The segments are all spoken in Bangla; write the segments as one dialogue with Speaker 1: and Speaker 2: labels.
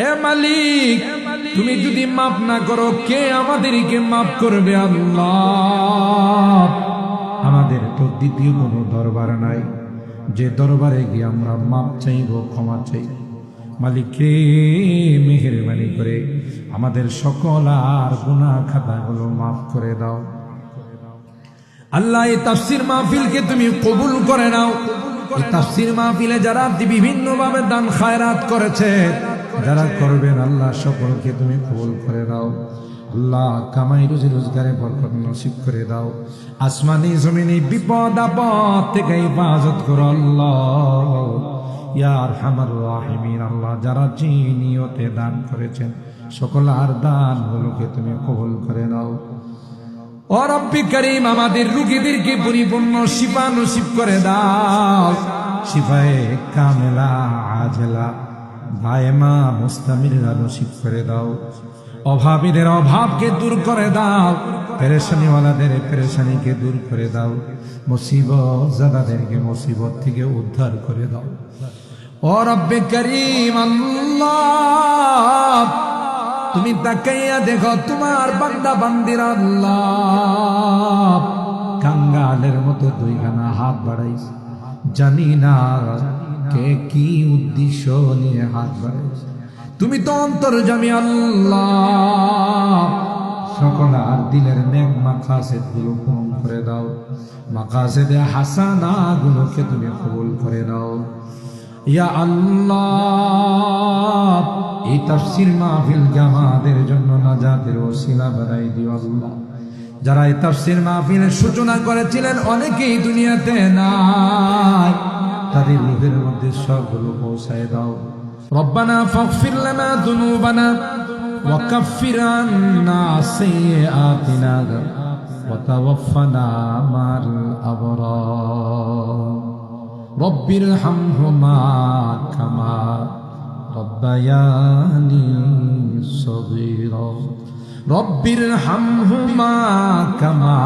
Speaker 1: হে মালিক, তুমি যদি মাফ না করো, কে আমাদেরকে মাফ করবে? আল্লাহ। আমাদের তো দ্বিতীয় কোনো দরবার নাই। যে দরবারে গিয়ে আমরা মাপ চাইব, ক্ষমা চাইব। মালিককে মেহরবানি করে আমাদের সকল আর গুনাহ খাতাগুলো মাফ করে দাও। আল্লাহ, এই তাফসির মাহফিলকে তুমি কবুল করে নাও। এই তাফসির মাহফিলে যারা বিভিন্ন ভাবে দান খায়রাত করেছে যারা করবেন আল্লাহ সকলকে তুমি কবুল করে দাও আল্লাহ কামাই, রুজি, রোজগারে বরকত নসিব করে দাও। আসমানি, জমিনি, বিপদ, আপদ থেকে হেফাজত করো আল্লাহ। ইয়ার হামার রাহিমিন, আল্লাহ যারা চিনিয়তে দান করেছেন, সকল আর দানগুলোকে তুমি কবুল করে নাও। ও রব্বি করিম, আমাদের রুগীদেরকে পরিপূর্ণ শিফা নসিব করে দাও। শিফায়ে কামেলা, আজলা। দায়মা মুস্তামিরা নসিব করে দাও। অভাবীদের অভাবকে দূর করে দাও। পেরেশানিওয়ালাদের পেরেশানিকে দূর করে দাও। মুসিবত জাদাদেরকে মুসিবত থেকে উদ্ধার করে দাও। ও রব্বে করিম আল্লাহ, তুমি তাকাইয়া দেখো তোমার বান্দা বান্দির আল্লাহ। কাঙ্গালের মতো দুইখানা হাত বাড়াইছে। জানি না কে কি উদ্দেশ্য নিয়ে হাত বাড়াইছে? তুমি তো অন্তর জামি আল্লাহ। সকল আর দিলের নেক মাকাসেদগুলো পূরণ করে দাও। মাকাসেদে হাসানা গুলোকে তুমি কবুল করে দাও। ইয়া আল্লাহ, এই তাফসির মাহফিল জামাদের জন্য নাজাতের ওসিলা বানাই দিও আল্লাহ। যারা এই তাফসির মাহফিলের সূচনা করেছিলেন, অনেকেই দুনিয়াতে নাই। তাদের রুহের মধ্যে সবগুলো পৌঁছায় দাও। রব্বানা ফাগফির লানা দুনুবানা ওয়া কাফির আন্না সাইয়্যাতিনা ওয়া তাওয়াফানা মাল আবরার। রব্বির হামহুমা কামা রব্বায়ানি সগীরা। রব্বির হামহুমা কামা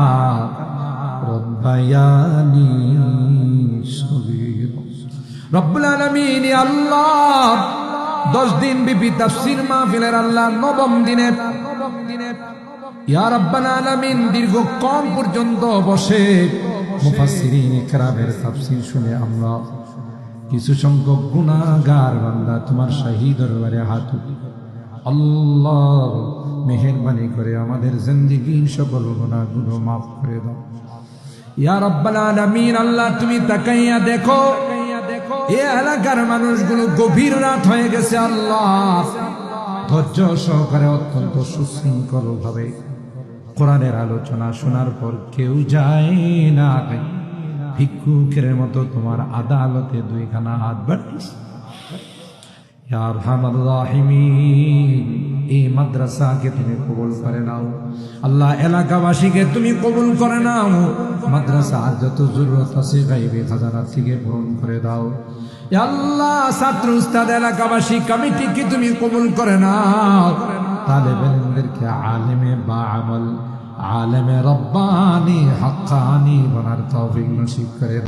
Speaker 1: রব্বায়ানি রব্বুল আলমিন আল্লাহ, দশ দিন বিপি তাফসির মাহফিলের আল্লাহ, নবম দিনে পর্যন্ত বসে শুনে আমরা কিছু সংখ্যক গুণাগার বান্দা তোমার শাহী দরবারে হাত আল্লাহ মেহরবানি করে আমাদের জিন্দিগির সকল গুণাগুলো মাফ করে দাও। ইয়া রব্বাল আলমিন, আল্লাহ তুমি তাকাইয়া দেখো এ এলাকার মানুষগুলো গভীর রাত হয়ে গেছে, আল্লাহ। ধৈর্য সহকারে অত্যন্ত সুশৃঙ্খল ভাবে কোরআনের আলোচনা শোনার পর কেউ যায় না ভিক্ষুকের মতো তোমার আদালতে দুইখানা হাত বাড়িস। এই মাদ্রাসাকে তুমি কবুল করে নাও। আল্লাহ এলাকাবাসীকে তুমি কবুল করে নাও। মাদ্রাসা যত করে দাও। আল্লাহ এলাকাবাসী কমিটিকে তুমি কবুল করে তালেবেনদেরকে আলেমে বা আমল, আলেমে রব্বানি, হাক্কানি বনার তৌফিক নসিব করে